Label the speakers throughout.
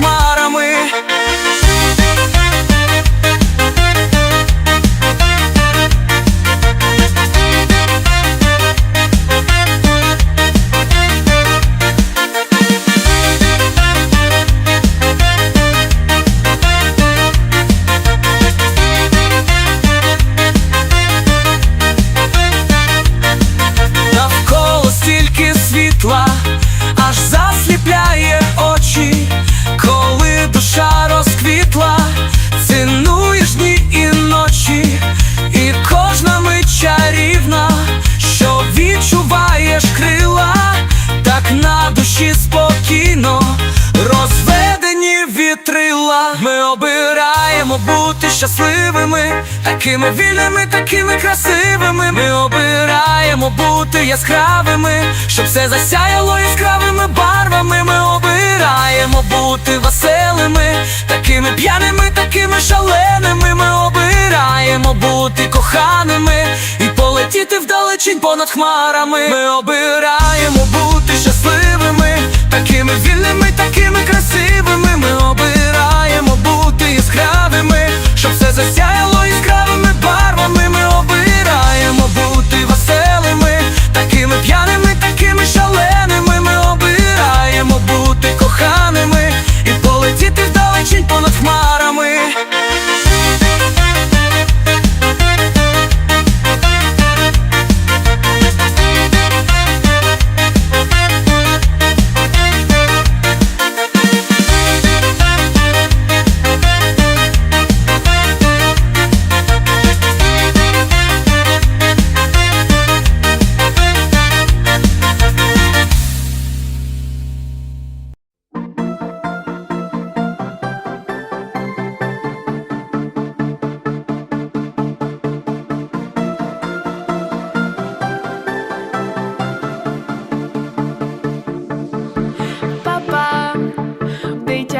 Speaker 1: my щасливими, такими вільними, такими красивими. Ми обираємо бути яскравими, щоб все засяяло яскравими барвами. Ми обираємо бути веселими, такими п'яними, такими шаленими. Ми обираємо бути коханими і полетіти вдалечінь понад хмарами. Ми обираємо.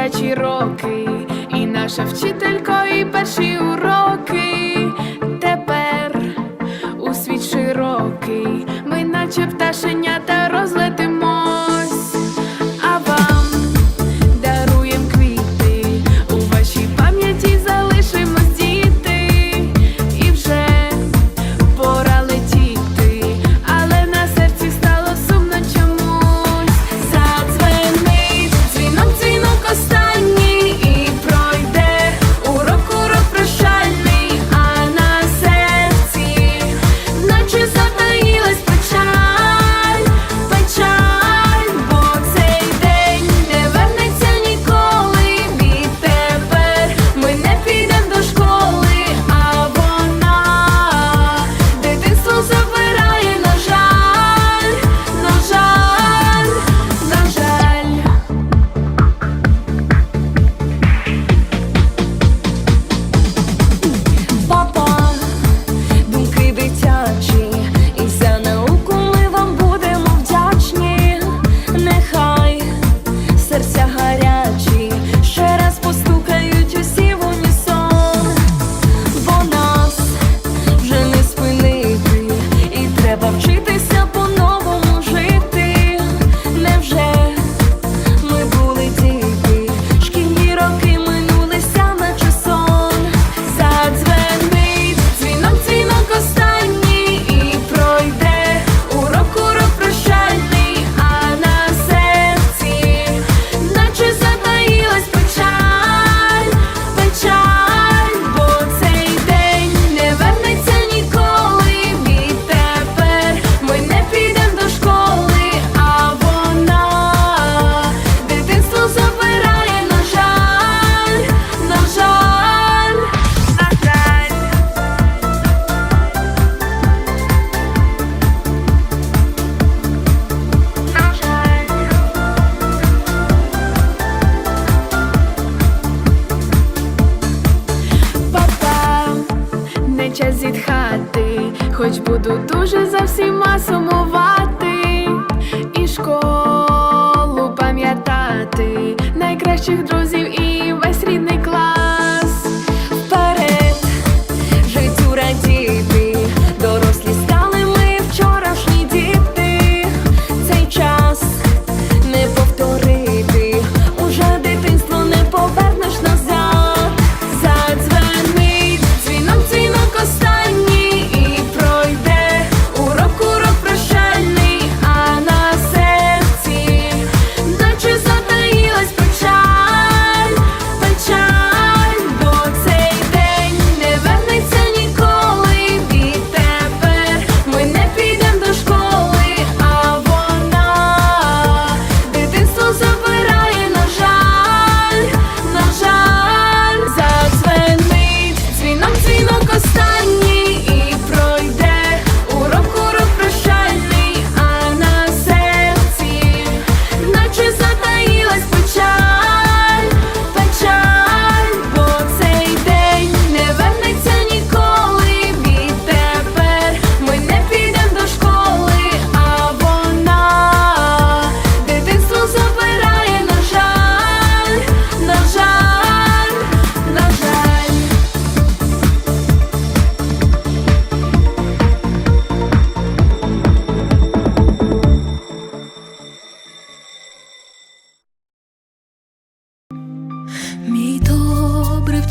Speaker 2: дитячі роки, і наша вчителька, і перші уроки. Тепер у світ широкий, ми наче пташенята розлети. поруч буду дуже за всіма сумувати, і школу пам'ятати найкращих друзів.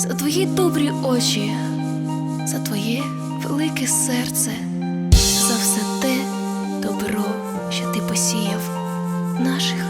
Speaker 3: за твої добрі очі, за твоє велике серце, за все те добро, що ти посіяв наших.